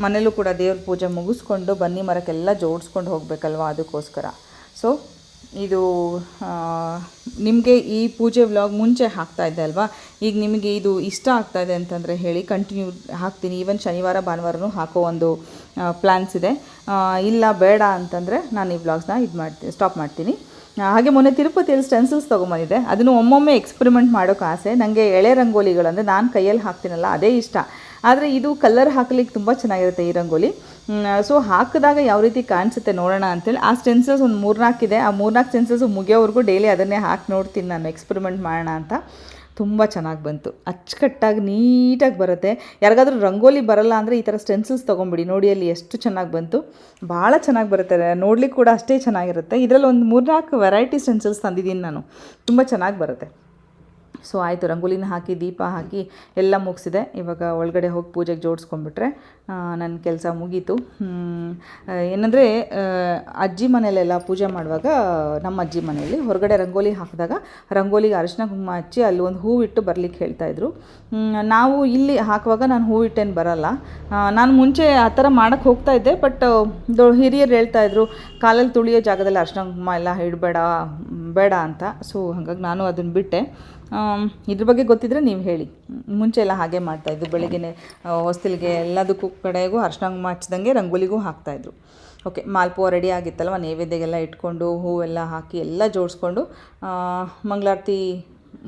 ಮನೇಲೂ ಕೂಡ ದೇವ್ರ ಪೂಜೆ ಮುಗಿಸ್ಕೊಂಡು ಬನ್ನಿ ಮರಕ್ಕೆಲ್ಲ ಜೋಡಿಸ್ಕೊಂಡು ಹೋಗಬೇಕಲ್ವಾ ಅದಕ್ಕೋಸ್ಕರ. ಸೊ ಇದು ನಿಮಗೆ ಈ ಪೂಜೆ ವ್ಲಾಗ್ ಮುಂಚೆ ಹಾಕ್ತಾ ಇದ್ದೆ ಅಲ್ವಾ? ಈಗ ನಿಮಗೆ ಇದು ಇಷ್ಟ ಆಗ್ತಾ ಇದೆ ಅಂತಂದರೆ ಹೇಳಿ ಕಂಟಿನ್ಯೂ ಹಾಕ್ತೀನಿ. ಈವನ್ ಶನಿವಾರ, ಭಾನುವಾರನೂ ಹಾಕೋ ಒಂದು ಪ್ಲ್ಯಾನ್ಸ್ ಇದೆ. ಇಲ್ಲ, ಬೇಡ ಅಂತಂದರೆ ನಾನು ಈ ವ್ಲಾಗ್ಸ್ನ ಇದು ಮಾಡ್ತೀನಿ ಸ್ಟಾಪ್ ಮಾಡ್ತೀನಿ. ಹಾಗೆ ಮೊನ್ನೆ ತಿರುಪತಿಯಲ್ಲಿ ಸ್ಟೆನ್ಸಿಲ್ಸ್ ತೊಗೊಂಬಂದಿದ್ದೆ. ಅದನ್ನು ಒಮ್ಮೊಮ್ಮೆ ಎಕ್ಸ್ಪೆರಿಮೆಂಟ್ ಮಾಡೋಕೆ ಆಸೆ. ನನಗೆ ಎಳೆ ರಂಗೋಲಿಗಳು ಅಂದರೆ ನಾನು ಕೈಯಲ್ಲಿ ಹಾಕ್ತೀನಲ್ಲ, ಅದೇ ಇಷ್ಟ. ಆದರೆ ಇದು ಕಲರ್ ಹಾಕಲಿಕ್ಕೆ ತುಂಬ ಚೆನ್ನಾಗಿರುತ್ತೆ ಈ ರಂಗೋಲಿ. ಸೊ ಹಾಕಿದಾಗ ಯಾವ ರೀತಿ ಕಾಣಿಸುತ್ತೆ ನೋಡೋಣ ಅಂತೇಳಿ, ಆ ಸ್ಟೆನ್ಸಲ್ಸ್ ಒಂದು ಮೂರ್ನಾಲ್ಕು ಇದೆ. ಆ ಮೂರ್ನಾಲ್ಕು ಸ್ಟೆನ್ಸಲ್ಸ್ ಮುಗಿಯೋವರೆಗೂ ಡೈಲಿ ಅದನ್ನೇ ಹಾಕಿ ನೋಡ್ತೀನಿ ನಾನು ಎಕ್ಸ್ಪೆರಿಮೆಂಟ್ ಮಾಡೋಣ ಅಂತ. ತುಂಬ ಚೆನ್ನಾಗಿ ಬಂತು. ಅಚ್ಚುಕಟ್ಟಾಗಿ ನೀಟಾಗಿ ಬರುತ್ತೆ. ಯಾರಿಗಾದರೂ ರಂಗೋಲಿ ಬರಲ್ಲ ಅಂದರೆ ಈ ಥರ ಸ್ಟೆನ್ಸಿಲ್ಸ್ ತೊಗೊಂಬಿಡಿ. ನೋಡಿ ಅಲ್ಲಿ ಎಷ್ಟು ಚೆನ್ನಾಗಿ ಬಂತು. ಭಾಳ ಚೆನ್ನಾಗಿ ಬರುತ್ತೆ. ನೋಡಲಿಕ್ಕೆ ಕೂಡ ಅಷ್ಟೇ ಚೆನ್ನಾಗಿರುತ್ತೆ. ಇದರಲ್ಲಿ ಒಂದು ಮೂರ್ನಾಲ್ಕು ವೆರೈಟಿ ಸ್ಟೆನ್ಸಿಲ್ಸ್ ತಂದಿದ್ದೀನಿ ನಾನು. ತುಂಬ ಚೆನ್ನಾಗಿ ಬರುತ್ತೆ. ಸೊ ಆಯಿತು, ರಂಗೋಲಿನ ಹಾಕಿ, ದೀಪ ಹಾಕಿ ಎಲ್ಲ ಮುಗಿಸಿದೆ. ಇವಾಗ ಒಳಗಡೆ ಹೋಗಿ ಪೂಜೆಗೆ ಜೋಡಿಸ್ಕೊಂಡ್ಬಿಟ್ರೆ ನನ್ನ ಕೆಲಸ ಮುಗೀತು. ಏನಂದರೆ ಅಜ್ಜಿ ಮನೆಯಲ್ಲೆಲ್ಲ ಪೂಜೆ ಮಾಡುವಾಗ ನಮ್ಮ ಅಜ್ಜಿ ಮನೆಯಲ್ಲಿ ಹೊರಗಡೆ ರಂಗೋಲಿ ಹಾಕಿದಾಗ ರಂಗೋಲಿಗೆ ಅರಿಶಿನ ಕುಂಕುಮ ಹಚ್ಚಿ ಅಲ್ಲಿ ಒಂದು ಹೂವಿಟ್ಟು ಬರ್ಲಿಕ್ಕೆ ಹೇಳ್ತಾಯಿದ್ರು ನಾವು ಇಲ್ಲಿ ಹಾಕುವಾಗ ನಾನು ಹೂವಿಟ್ಟೇನು ಬರಲ್ಲ. ನಾನು ಮುಂಚೆ ಆ ಥರ ಮಾಡೋಕ್ಕೆ ಹೋಗ್ತಾ ಇದ್ದೆ, ಬಟ್ ಹಿರಿಯರು ಹೇಳ್ತಾಯಿದ್ರು ಕಾಲಲ್ಲಿ ತುಳಿಯೋ ಜಾಗದಲ್ಲಿ ಅರಿಶಿನ ಕುಂಕುಮ ಎಲ್ಲ ಇಡಬೇಡ, ಬೇಡ ಅಂತ. ಸೊ, ಹಾಗಾಗಿ ನಾನು ಅದನ್ನು ಬಿಟ್ಟೆ. ಇದ್ರ ಬಗ್ಗೆ ಗೊತ್ತಿದ್ರೆ ನೀವು ಹೇಳಿ. ಮುಂಚೆ ಎಲ್ಲ ಹಾಗೆ ಮಾಡ್ತಾಯಿದ್ದು ಬೆಳಗ್ಗೆ ಹೊಸ್ತಿಲ್ಗೆ ಎಲ್ಲದಕ್ಕೂ ಕಡೆಗೂ ಅರ್ಶಿನ ಹಚ್ಚಿದಂಗೆ ರಂಗೋಲಿಗೂ ಹಾಕ್ತಾಯಿದ್ರು ಓಕೆ, ಮಾಲ್ಪುವ ರೆಡಿ ಆಗಿತ್ತಲ್ವ? ನೈವೇದ್ಯಗೆಲ್ಲ ಇಟ್ಕೊಂಡು, ಹೂವೆಲ್ಲ ಹಾಕಿ ಎಲ್ಲ ಜೋಡಿಸ್ಕೊಂಡು ಮಂಗಳಾರತಿ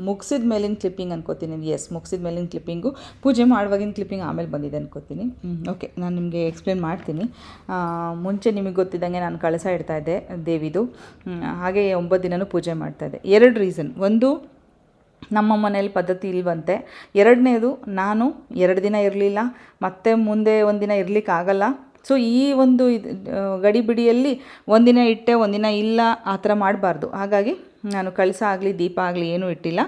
ಮುಗಿಸಿದ ಮೇಲಿನ ಕ್ಲಿಪ್ಪಿಂಗ್ ಅನ್ಕೋತೀನಿ. ಎಸ್ ಮುಗಿಸಿದ ಮೇಲಿನ ಕ್ಲಿಪ್ಪಿಂಗು ಪೂಜೆ ಮಾಡುವಾಗಿನ ಕ್ಲಿಪ್ಪಿಂಗ್ ಆಮೇಲೆ ಬಂದಿದೆ ಅನ್ಕೋತೀನಿ. ಓಕೆ, ನಾನು ನಿಮಗೆ ಎಕ್ಸ್ಪ್ಲೇನ್ ಮಾಡ್ತೀನಿ. ಮುಂಚೆ ನಿಮಗೆ ಗೊತ್ತಿದ್ದಂಗೆ ನಾನು ಕಳಸ ಇಡ್ತಾಯಿದ್ದೆ ದೇವಿದು. ಹಾಗೆ ಒಂಬತ್ತು ದಿನವೂ ಪೂಜೆ ಮಾಡ್ತಾಯಿದ್ದೆ ಎರಡು ರೀಸನ್ ಒಂದು ನಮ್ಮ ಮನೇಲಿ ಪದ್ಧತಿ ಇಲ್ವಂತೆ. ಎರಡನೇದು, ನಾನು ಎರಡು ದಿನ ಇರಲಿಲ್ಲ, ಮತ್ತೆ ಮುಂದೆ ಒಂದಿನ ಇರಲಿಕ್ಕಾಗಲ್ಲ. ಸೊ ಈ ಒಂದು ಇದು ಗಡಿಬಿಡಿಯಲ್ಲಿ ಒಂದಿನ ಇಟ್ಟೆ ಒಂದಿನ ಇಲ್ಲ, ಆ ಥರ ಮಾಡಬಾರ್ದು. ಹಾಗಾಗಿ ನಾನು ಕಳಸ ಆಗಲಿ, ದೀಪ ಆಗಲಿ ಏನೂ ಇಟ್ಟಿಲ್ಲ.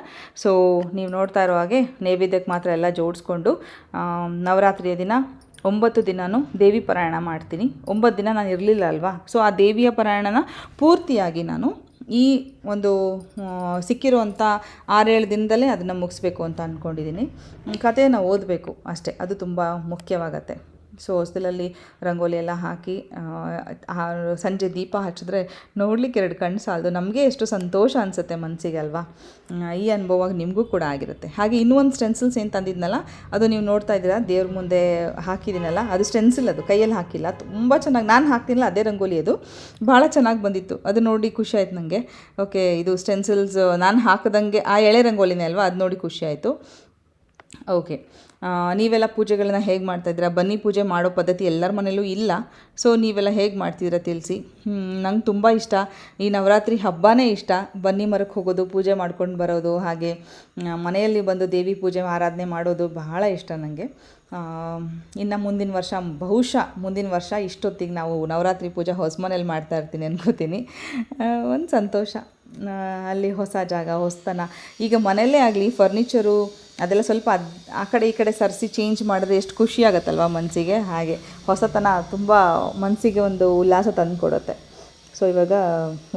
ಸೊ ನೀವು ನೋಡ್ತಾ ಇರೋ ಹಾಗೆ ನೈವೇದ್ಯಕ್ಕೆ ಮಾತ್ರ ಎಲ್ಲ ಜೋಡಿಸ್ಕೊಂಡು ನವರಾತ್ರಿಯ ದಿನ ಒಂಬತ್ತು ದಿನನೂ ದೇವಿ ಪಾರಾಯಣ ಮಾಡ್ತೀನಿ. ಒಂಬತ್ತು ದಿನ ನಾನು ಇರಲಿಲ್ಲ ಅಲ್ವಾ? ಸೊ ಆ ದೇವಿಯ ಪಾರಾಯಣನ ಪೂರ್ತಿಯಾಗಿ ನಾನು ಈ ಒಂದು ಸಿಕ್ಕಿರುವಂಥ ಆರೇಳು ದಿನದಲ್ಲೇ ಅದನ್ನು ಮುಗಿಸ್ಬೇಕು ಅಂತ ಅಂದ್ಕೊಂಡಿದ್ದೀನಿ ಕಥೆಯನ್ನು ಓದಬೇಕು ಅಷ್ಟೇ. ಅದು ತುಂಬ ಮುಖ್ಯವಾಗತ್ತೆ. ಸೊ ಹೊಸ್ತಿಲಲ್ಲಿ ರಂಗೋಲಿ ಎಲ್ಲ ಹಾಕಿ ಸಂಜೆ ದೀಪ ಹಚ್ಚಿದ್ರೆ ನೋಡ್ಲಿಕ್ಕೆ ಎರಡು ಕಣ್ಣು ಸಾಲದು. ನಮಗೆ ಎಷ್ಟು ಸಂತೋಷ ಅನಿಸುತ್ತೆ ಮನಸ್ಸಿಗೆ ಅಲ್ವಾ? ಈ ಅನುಭವ ನಿಮಗೂ ಕೂಡ ಆಗಿರುತ್ತೆ. ಹಾಗೆ ಇನ್ನೂ ಒಂದು ಸ್ಟೆನ್ಸಿಲ್ಸ್ ಏನು ತಂದಿದ್ನಲ್ಲ, ಅದು ನೀವು ನೋಡ್ತಾ ಇದ್ದೀರಾ? ದೇವ್ರ ಮುಂದೆ ಹಾಕಿದ್ದೀನಲ್ಲ, ಅದು ಸ್ಟೆನ್ಸಿಲ್ ಅದು. ಕೈಯಲ್ಲಿ ಹಾಕಿಲ್ಲ. ತುಂಬ ಚೆನ್ನಾಗಿ, ನಾನು ಹಾಕ್ತೀನಲ್ಲ ಅದೇ ರಂಗೋಲಿ ಅದು. ಭಾಳ ಚೆನ್ನಾಗಿ ಬಂದಿತ್ತು. ಅದು ನೋಡಿ ಖುಷಿ ಆಯ್ತು ನನಗೆ ಓಕೆ ಇದು ಸ್ಟೆನ್ಸಿಲ್ಸ್ ನಾನು ಹಾಕಿದಂಗೆ, ಆ ಎಳೆ ರಂಗೋಲಿನೇ ಅಲ್ವಾ? ಅದು ನೋಡಿ ಖುಷಿ ಆಯಿತು. ಓಕೆ ನೀವೆಲ್ಲ ಪೂಜೆಗಳನ್ನ ಹೇಗೆ ಮಾಡ್ತಾಯಿದ್ದೀರಾ ಬನ್ನಿ ಪೂಜೆ ಮಾಡೋ ಪದ್ಧತಿ ಎಲ್ಲರ ಮನೇಲೂ ಇಲ್ಲ. ಸೊ ನೀವೆಲ್ಲ ಹೇಗೆ ಮಾಡ್ತಿದ್ದೀರಾ ತಿಳಿಸಿ. ನಂಗೆ ತುಂಬ ಇಷ್ಟ. ಈ ನವರಾತ್ರಿ ಹಬ್ಬನೇ ಇಷ್ಟ. ಬನ್ನಿ ಮರಕ್ಕೆ ಹೋಗೋದು, ಪೂಜೆ ಮಾಡ್ಕೊಂಡು ಬರೋದು, ಹಾಗೆ ಮನೆಯಲ್ಲಿ ಬಂದು ದೇವಿ ಪೂಜೆ, ಆರಾಧನೆ ಮಾಡೋದು ಬಹಳ ಇಷ್ಟ ನನಗೆ ಇನ್ನು ಮುಂದಿನ ವರ್ಷ, ಬಹುಶಃ ಮುಂದಿನ ವರ್ಷ ಇಷ್ಟೊತ್ತಿಗೆ ನಾವು ನವರಾತ್ರಿ ಪೂಜೆ ಹೊಸ ಮನೇಲಿ ಮಾಡ್ತಾ ಇರ್ತೀನಿ ಅನ್ಕೋತೀನಿ. ಒಂದು ಸಂತೋಷ. ಅಲ್ಲಿ ಹೊಸ ಜಾಗ, ಹೊಸತನ. ಈಗ ಮನೆಯಲ್ಲೇ ಆಗಲಿ ಫರ್ನಿಚರು ಅದೆಲ್ಲ ಸ್ವಲ್ಪ ಅದು ಆ ಕಡೆ ಈ ಕಡೆ ಸರಿಸಿ ಚೇಂಜ್ ಮಾಡಿದ್ರೆ ಎಷ್ಟು ಖುಷಿ ಆಗುತ್ತಲ್ವ ಮನಸ್ಸಿಗೆ ಹಾಗೆ ಹೊಸತನ ತುಂಬ ಮನಸ್ಸಿಗೆ ಒಂದು ಉಲ್ಲಾಸ ತಂದುಕೊಡುತ್ತೆ. ಸೊ ಇವಾಗ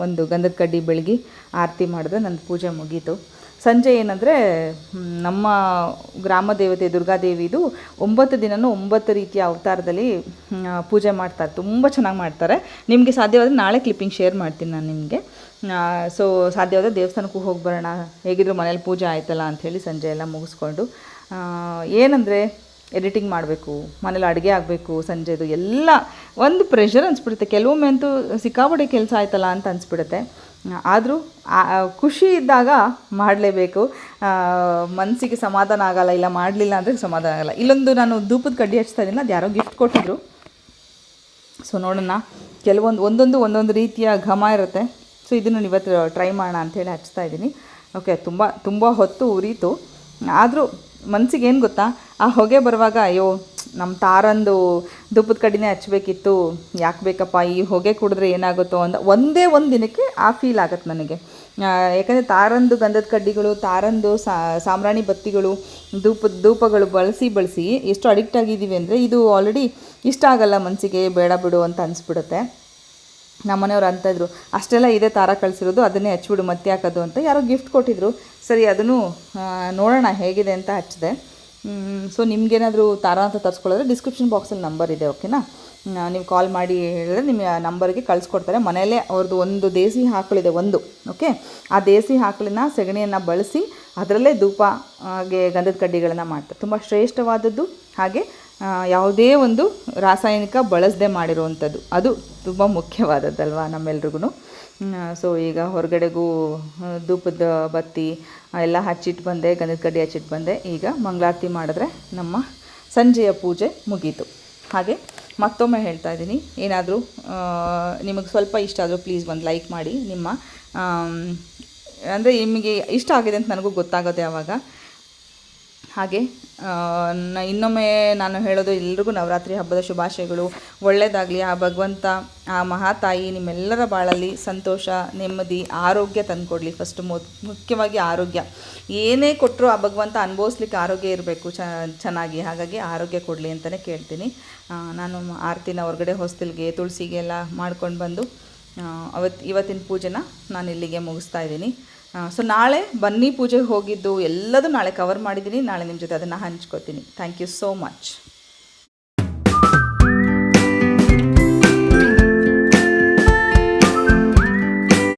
ಒಂದು ಗಂಧದ ಕಡ್ಡಿ ಬೆಳಗಿ ಆರತಿ ಮಾಡಿದ್ರೆ ನನ್ನ ಪೂಜೆ ಮುಗೀತು. ಸಂಜೆ ಏನಂದರೆ ನಮ್ಮ ಗ್ರಾಮ ದೇವತೆ ದುರ್ಗಾದೇವಿದು ಒಂಬತ್ತು ದಿನವೂ ಒಂಬತ್ತು ರೀತಿಯ ಅವತಾರದಲ್ಲಿ ಪೂಜೆ ಮಾಡ್ತಾರೆ. ತುಂಬ ಚೆನ್ನಾಗಿ ಮಾಡ್ತಾರೆ. ನಿಮಗೆ ಸಾಧ್ಯವಾದರೆ ನಾಳೆ ಕ್ಲಿಪ್ಪಿಂಗ್ ಶೇರ್ ಮಾಡ್ತೀನಿ ನಾನು ನಿಮಗೆ. ಸೊ ಸಾಧ್ಯವಾದ ದೇವಸ್ಥಾನಕ್ಕೂ ಹೋಗಿ ಬರೋಣ. ಹೇಗಿದ್ರು ಮನೇಲಿ ಪೂಜೆ ಆಯ್ತಲ್ಲ ಅಂಥೇಳಿ ಸಂಜೆ ಎಲ್ಲ ಮುಗಿಸ್ಕೊಂಡು ಏನಂದರೆ ಎಡಿಟಿಂಗ್ ಮಾಡಬೇಕು, ಮನೇಲಿ ಅಡುಗೆ ಆಗಬೇಕು, ಸಂಜೆದು ಎಲ್ಲ ಒಂದು ಪ್ರೆಷರ್ ಅನಿಸ್ಬಿಡುತ್ತೆ. ಕೆಲವೊಮ್ಮೆ ಅಂತೂ ಸಿಕ್ಕಾಪಟ್ಟೆ ಕೆಲಸ ಆಯ್ತಲ್ಲ ಅಂತ ಅನಿಸ್ಬಿಡುತ್ತೆ. ಆದರೂ ಖುಷಿ ಇದ್ದಾಗ ಮಾಡಲೇಬೇಕು. ಮನಸ್ಸಿಗೆ ಸಮಾಧಾನ ಆಗಲ್ಲ, ಇಲ್ಲ ಮಾಡಲಿಲ್ಲ ಅಂದರೆ ಸಮಾಧಾನ ಆಗಲ್ಲ. ಇಲ್ಲೊಂದು ನಾನು ಧೂಪದ ಕಡ್ಡಿ ಹಚ್ತಾ ಇದ್ದೀನಿ ಅದು ಯಾರೋ ಗಿಫ್ಟ್ ಕೊಟ್ಟಿದ್ರು. ಸೊ ನೋಡೋಣ. ಕೆಲವೊಂದು, ಒಂದೊಂದು ಒಂದೊಂದು ರೀತಿಯ ಘಮ ಇರುತ್ತೆ. ಸೊ ಇದನ್ನು ಇವತ್ತು ಟ್ರೈ ಮಾಡೋಣ ಅಂಥೇಳಿ ಹಚ್ತಾ ಇದ್ದೀನಿ ಓಕೆ ತುಂಬ ತುಂಬ ಹೊತ್ತು ಉರಿತು. ಆದರೂ ಮನಸ್ಸಿಗೆ ಏನು ಗೊತ್ತಾ? ಆ ಹೊಗೆ ಬರುವಾಗ ಅಯ್ಯೋ ನಮ್ಮ ತಾರಂದು ಧೂಪದ ಕಡಿನೇ ಹಚ್ಚಬೇಕಿತ್ತು ಯಾಕೆ ಬೇಕಪ್ಪ? ಈ ಹೊಗೆ ಕುಡಿದ್ರೆ ಏನಾಗುತ್ತೋ ಅಂತ ಒಂದೇ ಒಂದು ದಿನಕ್ಕೆ ಆ ಫೀಲ್ ಆಗುತ್ತೆ ನನಗೆ. ಯಾಕಂದರೆ ತಾರಂದು ಗಂಧದ ಕಡ್ಡಿಗಳು, ತಾರಂದು ಸಾಂಬ್ರಾಣಿ ಬತ್ತಿಗಳು, ಧೂಪದ, ಧೂಪಗಳು ಬಳಸಿ ಬಳಸಿ ಎಷ್ಟು ಅಡಿಕ್ಟ್ ಆಗಿದ್ದೀವಿ ಅಂದರೆ ಇದು ಆಲ್ರೆಡಿ ಇಷ್ಟ ಆಗಲ್ಲ ಮನಸ್ಸಿಗೆ ಬೇಡ ಬಿಡು ಅಂತ ಅನಿಸ್ಬಿಡುತ್ತೆ. ನಮ್ಮ ಮನೆಯವ್ರು ಅಂತ ಇದ್ರು. ಅಷ್ಟೆಲ್ಲ ಇದೆ ತಾರ ಕಳಿಸಿರೋದು, ಅದನ್ನೇ ಹಚ್ಚಿಬಿಡು ಮತ್ತೆ ಹಾಕೋದು ಅಂತ ಯಾರೋ ಗಿಫ್ಟ್ ಕೊಟ್ಟಿದ್ರು. ಸರಿ, ಅದನ್ನು ನೋಡೋಣ ಹೇಗಿದೆ ಅಂತ ಹಚ್ಚಿದೆ. ಸೊ ನಿಮಗೇನಾದರೂ ತಾರ ಅಂತ ತರಿಸ್ಕೊಳ್ಳೋದ್ರೆ ಡಿಸ್ಕ್ರಿಪ್ಷನ್ ಬಾಕ್ಸಲ್ಲಿ ನಂಬರ್ ಇದೆ ಓಕೆನಾ ನೀವು ಕಾಲ್ ಮಾಡಿ ಹೇಳಿದ್ರೆ ನಿಮ್ಮ ನಂಬರ್ಗೆ ಕಳಿಸ್ಕೊಡ್ತಾರೆ. ಮನೆಯಲ್ಲೇ ಅವ್ರದ್ದು ಒಂದು ದೇಸಿ ಹಾಕಲಿದೆ ಒಂದು ಓಕೆ ಆ ದೇಸಿ ಹಾಕಳಿನ ಸೆಗಣಿಯನ್ನು ಬಳಸಿ ಅದರಲ್ಲೇ ಧೂಪ, ಹಾಗೆ ಗಂಧದ ಕಡ್ಡಿಗಳನ್ನು ಮಾಡ್ತಾರೆ. ತುಂಬ ಶ್ರೇಷ್ಠವಾದದ್ದು, ಹಾಗೆ ಯಾವುದೇ ಒಂದು ರಾಸಾಯನಿಕ ಬಳಸದೆ ಮಾಡಿರುವಂಥದ್ದು. ಅದು ತುಂಬ ಮುಖ್ಯವಾದದ್ದಲ್ವಾ ನಮ್ಮೆಲ್ರಿಗೂ ಸೊ ಈಗ ಹೊರಗಡೆಗೂ ಧೂಪದ ಬತ್ತಿ ಎಲ್ಲ ಹಚ್ಚಿಟ್ಟು ಬಂದೆ, ಗಂಧದ ಕಡ್ಡಿ ಹಚ್ಚಿಟ್ಟು ಬಂದೆ. ಈಗ ಮಂಗಳಾರತಿ ಮಾಡಿದ್ರೆ ನಮ್ಮ ಸಂಜೆಯ ಪೂಜೆ ಮುಗೀತು. ಹಾಗೆ ಮತ್ತೊಮ್ಮೆ ಹೇಳ್ತಾ ಇದ್ದೀನಿ. ಏನಾದರೂ ನಿಮಗೆ ಸ್ವಲ್ಪ ಇಷ್ಟ ಆದರೂ ಪ್ಲೀಸ್ ಒಂದು ಲೈಕ್ ಮಾಡಿ. ನಿಮ್ಮ ಅಂದರೆ ನಿಮಗೆ ಇಷ್ಟ ಆಗಿದೆ ಅಂತ ನನಗೂ ಗೊತ್ತಾಗುತ್ತೆ ಆವಾಗ ಹಾಗೆ ಇನ್ನೊಮ್ಮೆ ನಾನು ಹೇಳೋದು ಎಲ್ರಿಗೂ ನವರಾತ್ರಿ ಹಬ್ಬದ ಶುಭಾಶಯಗಳು. ಒಳ್ಳೆಯದಾಗಲಿ ಆ ಭಗವಂತ, ಆ ಮಹಾತಾಯಿ ನಿಮ್ಮೆಲ್ಲರ ಬಾಳಲ್ಲಿ ಸಂತೋಷ, ನೆಮ್ಮದಿ, ಆರೋಗ್ಯ ತಂದುಕೊಡ್ಲಿ. ಫಸ್ಟ್ ಮುಖ್ಯವಾಗಿ ಆರೋಗ್ಯ. ಏನೇ ಕೊಟ್ಟರು ಆ ಭಗವಂತ ಅನುಭವಿಸ್ಲಿಕ್ಕೆ ಆರೋಗ್ಯ ಇರಬೇಕು ಚೆನ್ನಾಗಿ. ಹಾಗಾಗಿ ಆರೋಗ್ಯ ಕೊಡಲಿ ಅಂತಲೇ ಕೇಳ್ತೀನಿ. ನಾನು ಆರತಿನ ಹೊರಗಡೆ ಹೊಸ್ತಿಲ್ಗೆ ತುಳಸಿಗೆ ಎಲ್ಲ ಮಾಡ್ಕೊಂಡು ಬಂದು ಅವತ್ತು ಇವತ್ತಿನ ಪೂಜೆನ ನಾನು ಇಲ್ಲಿಗೆ ಮುಗಿಸ್ತಾ ಇದ್ದೀನಿ. ಸೊ ನಾಳೆ ಬನ್ನಿ ಪೂಜೆಗೆ ಹೋಗಿದ್ದು ಎಲ್ಲದೂ ನಾಳೆ ಕವರ್ ಮಾಡಿದ್ದೀನಿ. ನಾಳೆ ನಿಮ್ಮ ಜೊತೆ ಅದನ್ನು ಹಂಚ್ಕೋತೀನಿ. Thank you so much